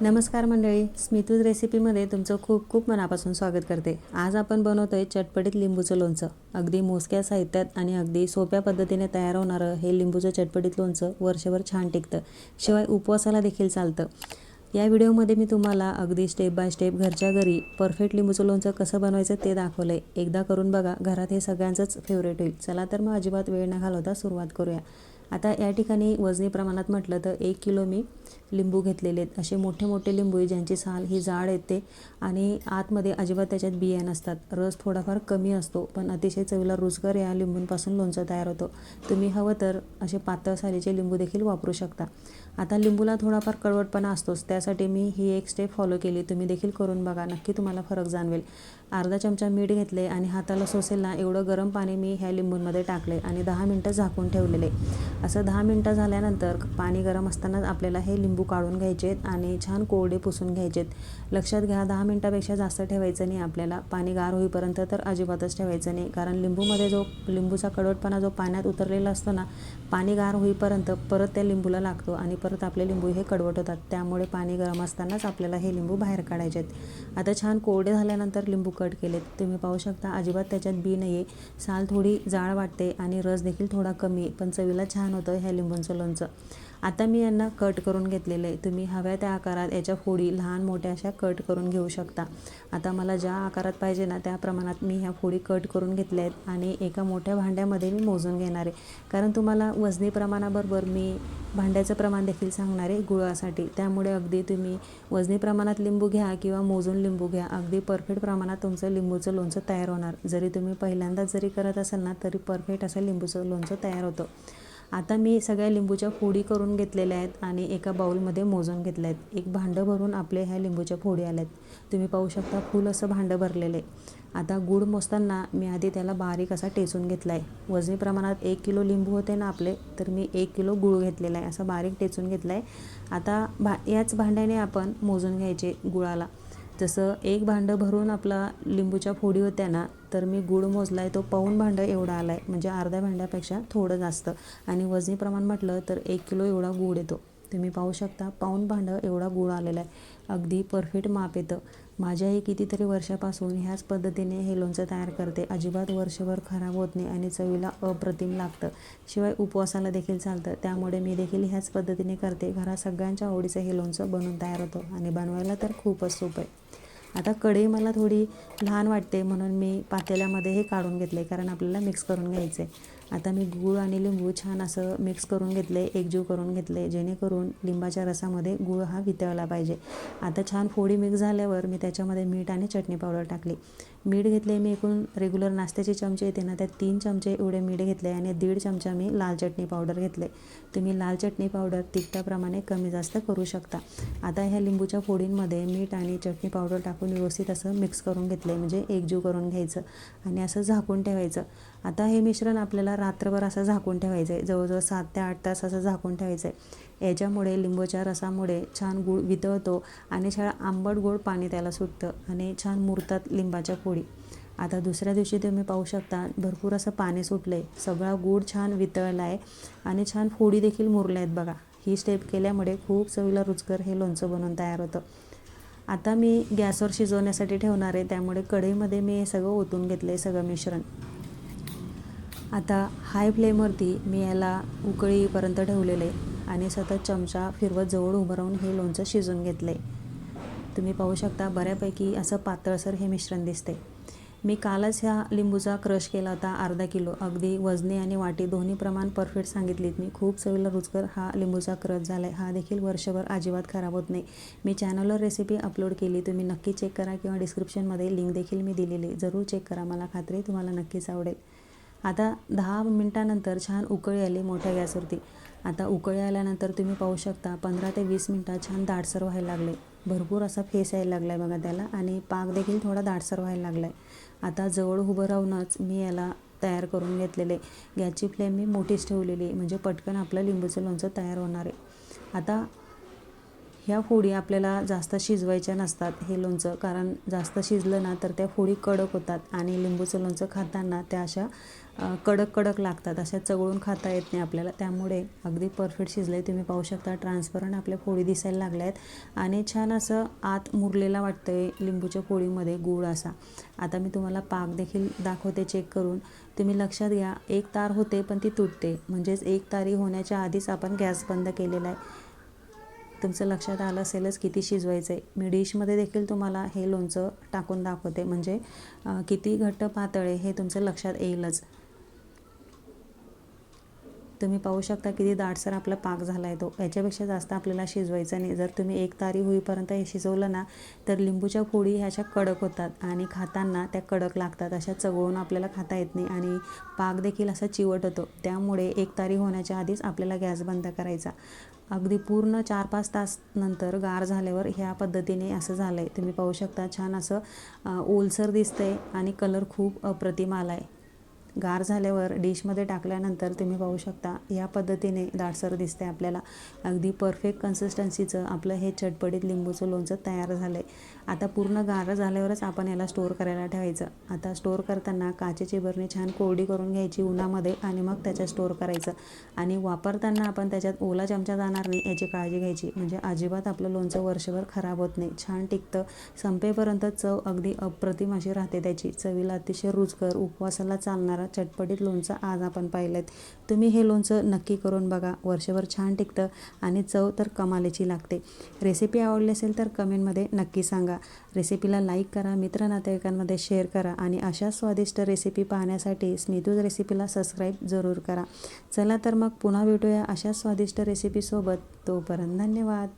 नमस्कार मंडळी स्मितूज रेसिपीमध्ये तुमचं खूप खूप मनापासून स्वागत करते. आज आपण बनवतो आहे चटपटीत लिंबूचं लोणचं. अगदी मोजक्या साहित्यात आणि अगदी सोप्या पद्धतीने तयार होणारं हे लिंबूचं चटपटीत लोणचं वर्षभर छान टिकतं. शिवाय उपवासाला देखील चालतं. या व्हिडिओमध्ये मी तुम्हाला अगदी स्टेप बाय स्टेप घरच्या घरी परफेक्ट लिंबूचं लोणचं कसं बनवायचं ते दाखवलं आहे एकदा करून बघा घरात हे सगळ्यांचंच फेवरेट होईल. चला तर मग अजिबात वेळ न घालवता सुरुवात करूया. आता या ठिकाणी वजनी प्रमाणात म्हटलं तर एक किलो मी लिंबू घेतलेले आहेत. असे मोठे मोठे लिंबू आहे ज्यांची साल ही जाड येते आणि आतमध्ये अजिबात त्याच्यात बिया नसतात. रस थोडाफार कमी असतो पण अतिशय चवीला रुचकर या लिंबूंपासून लोणचं तयार होतं. तुम्ही हवं तर असे पातळ सालीचे लिंबू देखील वापरू शकता. आता लिंबूला थोडाफार कडवटपणा असतोच त्यासाठी मी ही एक स्टेप फॉलो केली. तुम्ही देखील करून बघा नक्की तुम्हाला फरक जाणवेल. अर्धा चमचा मीठ घेतले आणि हाताला सोसेल ना एवढं गरम पाणी मी ह्या लिंबूंमध्ये टाकले आणि दहा मिनटं झाकून ठेवलेले. असं दहा मिनटं झाल्यानंतर पाणी गरम असतानाच आपल्याला हे लिंबू काढून घ्यायचे आणि छान कोरडे पुसून घ्यायचेत. लक्षात घ्या दहा मिनटापेक्षा जास्त ठेवायचं नाही आपल्याला. पाणी गार होईपर्यंत तर अजिबातच ठेवायचं नाही. कारण लिंबूमध्ये जो लिंबूचा कडवटपणा जो पाण्यात उतरलेला असतो ना पाणी गार होईपर्यंत परत त्या लिंबूला लागतो आणि परत आपले लिंबू हे कडवट होतात. त्यामुळे पाणी गरम असतानाच आपल्याला हे लिंबू बाहेर काढायचे आहेत आता छान कोरडे झाल्यानंतर लिंबू कट केलेत. तुम्ही पाहू शकता अजिबात त्याच्यात बी नाही आहे साल थोडी जाळ वाटते आणि रस देखील थोडा कमी पण चवीला छान होतं ह्या लिंबूंचं लोणचं. आता मी यांना कट करून घेतलेलं. आहे तुम्ही हव्या त्या आकारात याच्या फोडी लहान मोठ्या अशा कट करून घेऊ शकता. आता मला ज्या आकारात पाहिजे ना त्या प्रमाणात मी ह्या फोडी कट करून घेतल्या आहेत आणि एका मोठ्या भांड्यामध्ये मी मोजून घेणार आहे. कारण तुम्हाला वजनी प्रमाणाबरोबर मी भांड्याचं प्रमाण देखील सांगणार आहे गुळासाठी. त्यामुळे अगदी तुम्ही वजनी प्रमाणात लिंबू घ्या किंवा मोजून लिंबू घ्या अगदी परफेक्ट प्रमाणात तुमचं लिंबूचं लोणचं तयार होणार. जरी तुम्ही पहिल्यांदाच जरी करत असाल ना तरी परफेक्ट असं लिंबूचं लोणचं तयार होतं. आता मी सगळ्या लिंबूच्या फोडी करून घेतलेल्या आहेत आणि एका बाऊलमध्ये मोजून घेतल्या आहेत. एक भांडं भरून आपले ह्या लिंबूच्या फोडी आल्या आहेत. तुम्ही पाहू शकता फुल असं भांडं भरलेलं आहे. आता गूळ मोजताना मी आधी त्याला बारीक असा टेचून घेतला आहे. वजनी प्रमाणात एक किलो लिंबू होते ना आपले तर मी एक किलो गूळ घेतलेला आहे. असं बारीक टेचून घेतला आहे. आता भा याच भांड्याने आपण मोजून घ्यायचे गुळाला. जसं एक भांडं भरून आपला लिंबूच्या फोडी होत्या ना तर मी गूळ मोजला आहे तो पाऊन भांडं एवढा आला आहे म्हणजे अर्ध्या भांड्यापेक्षा थोडं जास्त. आणि वजनी प्रमाण म्हटलं तर एक किलो एवढा गूळ येतो. तुम्ही पाहू शकता पाऊन भांडं एवढा गूळ आलेला आहे अगदी परफेक्ट माप येतं. माझ्याही कितीतरी वर्षापासून ह्याच पद्धतीने हे लोणचं तयार करते. अजिबात वर्षभर खराब होत नाही आणि चवीला अप्रतिम लागतं. शिवाय उपवासाला देखील चालतं. त्यामुळे मी देखील ह्याच पद्धतीने करते. घरात सगळ्यांच्या आवडीचं हे लोणचं बनवून तयार होतं आणि बनवायला तर खूपच सोपं आहे. आता कढई मला थोडी लहान वाटते म्हणून मी पातेल्यामध्ये हे काढून घेतले कारण आपल्याला मिक्स करून घ्यायचं आहे आता मी गूळ आणि लिंबू छान असं मिक्स करून घेतले एकजीव करून घेतले जेणेकरून लिंबाच्या रसामध्ये गूळ हा वितळला पाहिजे. आता छान फोडी मिक्स झाल्यावर मी त्याच्यामध्ये मीठ आणि चटणी पावडर टाकली. मीठ घेतले मी एकूण रेग्युलर नाश्त्याचे चमचे येते ना त्यात तीन चमचे एवढे मीठ घेतले आणि दीड चमचा मी लाल चटणी पावडर घेतले तुम्ही लाल चटणी पावडर तिखटाप्रमाणे कमी जास्त करू शकता. आता ह्या लिंबूच्या फोडींमध्ये मीठ आणि चटणी पावडर टाकून व्यवस्थित असं मिक्स करून घेतले म्हणजे एकजीव करून घ्यायचं आणि असं झाकून ठेवायचं. आता हे मिश्रण आपल्याला रात्रभर असं झाकून ठेवायचं आहे जवळजवळ सात ते आठ तास असं झाकून ठेवायचं आहे याच्यामुळे लिंबूच्या रसामुळे छान गूळ वितळतो आणि छान आंबट गोड पाणी त्याला सुटतं आणि छान मुरतात लिंबाच्या फोडी आता दुसऱ्या दिवशी तुम्ही पाहू शकता भरपूर असं पाणी सुटलं आहे सगळा गूळ छान वितळला आहे आणि छान फोडी देखील मुरल्या आहेत बघा. ही स्टेप केल्यामुळे खूप चवीला रुचकर हे लोणचं बनवून तयार होतं. आता मी गॅसवर शिजवण्यासाठी ठेवणार आहे त्यामुळे कढईमध्ये मी हे सगळं ओतून घेतलं आहे सगळं मिश्रण. आता हाय फ्लेमवरती मी याला उकळीपर्यंत ठेवलेलं आहे. आणि सतत चमचा फिरवत जवळ उभं राहून हे लोणचं शिजून घेतलं आहे तुम्ही पाहू शकता बऱ्यापैकी असं पातळसर हे मिश्रण दिसते मी कालच ह्या लिंबूचा क्रश केला होता अर्धा किलो. अगदी वजने आणि वाटी दोन्ही प्रमाण परफेक्ट सांगितलीत मी. खूप चवीला रुचकर हा लिंबूचा क्रश झाला आहे हा देखील वर्षभर अजिबात खराब होत नाही. मी चॅनलवर रेसिपी अपलोड केली. तुम्ही नक्की चेक करा किंवा डिस्क्रिप्शनमध्ये लिंक देखील मी दिलेली. जरूर चेक करा. मला खात्री तुम्हाला नक्कीच आवडेल. आता दहा मिनटानंतर छान उकळी आली मोठ्या गॅसवरती. आता उकळी आल्यानंतर तुम्ही पाहू शकता पंधरा ते वीस मिनटात छान दाटसर व्हायला लागले. भरपूर असा फेस यायला लागला आहे बघा त्याला आणि पाक देखील थोडा दाटसर व्हायला लागला आहे आता जवळ उभं राहूनच मी याला तयार करून घेतलेले. गॅसची फ्लेम मी मोठीच ठेवलेली म्हणजे पटकन आपलं लिंबूचं लोणचं तयार होणार आहे. आता ह्या फोडी आपल्याला जास्त शिजवायच्या नसतात हे लोणचं. कारण जास्त शिजलं ना तर त्या फोडी कडक होतात आणि लिंबूचं लोणचं खाताना त्या अशा कडक कडक लागतात. अशा चगळून खाता येत नाही आपल्याला. त्यामुळे अगदी परफेक्ट शिजले तुम्ही पाहू शकता ट्रान्सपरंट आपल्या फोडी दिसायला लागल्या आहेत आणि छान असं आत मुरलेला वाटतं आहे लिंबूच्या फोडीमध्ये गूळ असा. आता मी तुम्हाला पाक देखील दाखवते चेक करून. तुम्ही लक्षात घ्या एक तार होते पण ती तुटते. म्हणजेच एक तारी होण्याच्या आधीच आपण गॅस बंद केलेला आहे. तुमचं लक्षात आलं असेलच किती शिजवायचं आहे मी डिशमध्ये देखील तुम्हाला हे लोणचं टाकून दाखवते. म्हणजे किती घट्ट पातळ आहे हे तुमचं लक्षात येईलच. तुम्ही पाहू शकता किती दाटसर आपला पाक झाला आहे तो. याच्यापेक्षा जास्त आपल्याला शिजवायचा नाही. जर तुम्ही एक तारी होईपर्यंत हे शिजवलं ना तर लिंबूच्या फोडी ह्याच्या कडक होतात आणि खाताना त्या कडक लागतात. अशा चवळून आपल्याला खाता येत नाही आणि पाक देखील असा चिवट होतो. त्यामुळे एक तारी होण्याच्या आधीच आपल्याला गॅस बंद करायचा. अगदी पूर्ण चार पाच तास नंतर गार झाल्यावर ह्या पद्धतीने असं झालं आहे तुम्ही पाहू शकता छान असं ओलसर ओलसर दिसतंय आणि कलर खूप अप्रतिम आला आहे गार झाल्यावर डिशमध्ये टाकल्यानंतर तुम्ही पाहू शकता या पद्धतीने दाटसर दिसते आपल्याला. अगदी परफेक्ट कन्सिस्टन्सीचं आपलं हे चटपटीत लिंबूचं लोणचं तयार झालं आहे आता पूर्ण गार झाल्यावरच आपण याला स्टोअर करायला ठेवायचं. आता स्टोअर करताना काचेची बरणी छान कोरडी करून घ्यायची उन्हामध्ये आणि मग त्याच्यात स्टोअर करायचं. आणि वापरताना आपण त्याच्यात ओला चमचा जाणार नाही याची काळजी घ्यायची. म्हणजे अजिबात आपलं लोणचं वर्षभर खराब होत नाही. छान टिकतं. संपेपर्यंत चव अगदी अप्रतिम अशी राहते त्याची. चवीला अतिशय रुचकर उपवासाला चालणारा चटपटीत लोणचं आज आपण पाहिलं तुम्ही हे लोणचं नक्की करून बघा. वर्षभर छान टिकतं आणि चव तर कमालीची लागते. रेसिपी आवडली असेल तर कमेंटमध्ये नक्की सांगा. रेसिपीला लाईक करा मित्र नातेवाईकांमध्ये शेअर करा आणि अशा स्वादिष्ट रेसिपी पाहण्यासाठी स्मितूज रेसिपीला सबस्क्राईब जरूर करा. चला तर मग पुन्हा भेटूया अशा स्वादिष्ट रेसिपीसोबत तोपर्यंत धन्यवाद.